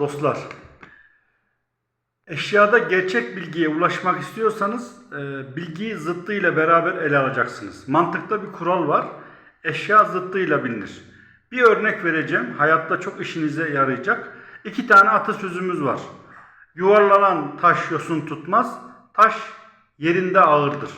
dostlar. Eşyada gerçek bilgiye ulaşmak istiyorsanız e, bilgiyi zıttıyla beraber ele alacaksınız. Mantıkta bir kural var. Eşya zıttıyla bilinir. Bir örnek vereceğim. Hayatta çok işinize yarayacak. İki tane atasözümüz var. Yuvarlanan taş yosun tutmaz, taş yerinde ağırdır.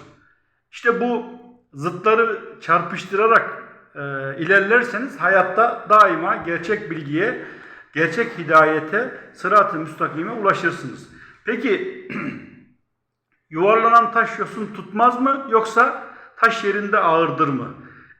İşte bu zıtları çarpıştırarak e, ilerlerseniz hayatta daima gerçek bilgiye, gerçek hidayete, sırat-ı müstakime ulaşırsınız. Peki yuvarlanan taş yosun tutmaz mı yoksa taş yerinde ağırdır mı?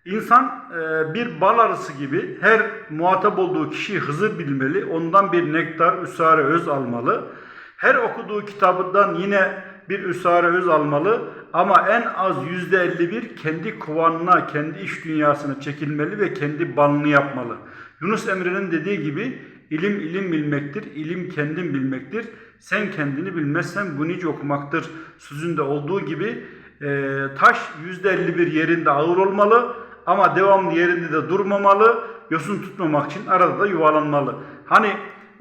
İnsan e, bir bal arısı gibi her muhatap olduğu kişiyi hızır bilmeli, ondan bir nektar, üsare öz almalı. Her okuduğu kitabından yine bir üsare öz almalı ama en az yüzde 51 kendi kovanına, kendi iş dünyasına çekilmeli ve kendi balını yapmalı. Yunus Emre'nin dediği gibi ilim ilim bilmektir, ilim kendin bilmektir. Sen kendini bilmezsen bu nice okumaktır. Sözünde olduğu gibi e, taş yüzde 51 yerinde ağır olmalı ama devamlı yerinde de durmamalı. Yosun tutmamak için arada da yuvarlanmalı. Hani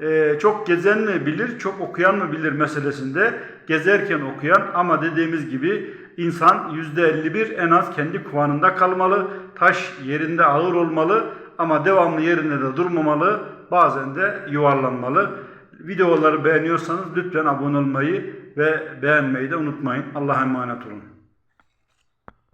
e, çok gezen mi bilir, çok okuyan mı bilir meselesinde gezerken okuyan ama dediğimiz gibi insan yüzde 51 en az kendi kovanında kalmalı. Taş yerinde ağır olmalı ama devamlı yerinde de durmamalı. Bazen de yuvarlanmalı. Videoları beğeniyorsanız lütfen abone olmayı ve beğenmeyi de unutmayın. Allah'a emanet olun.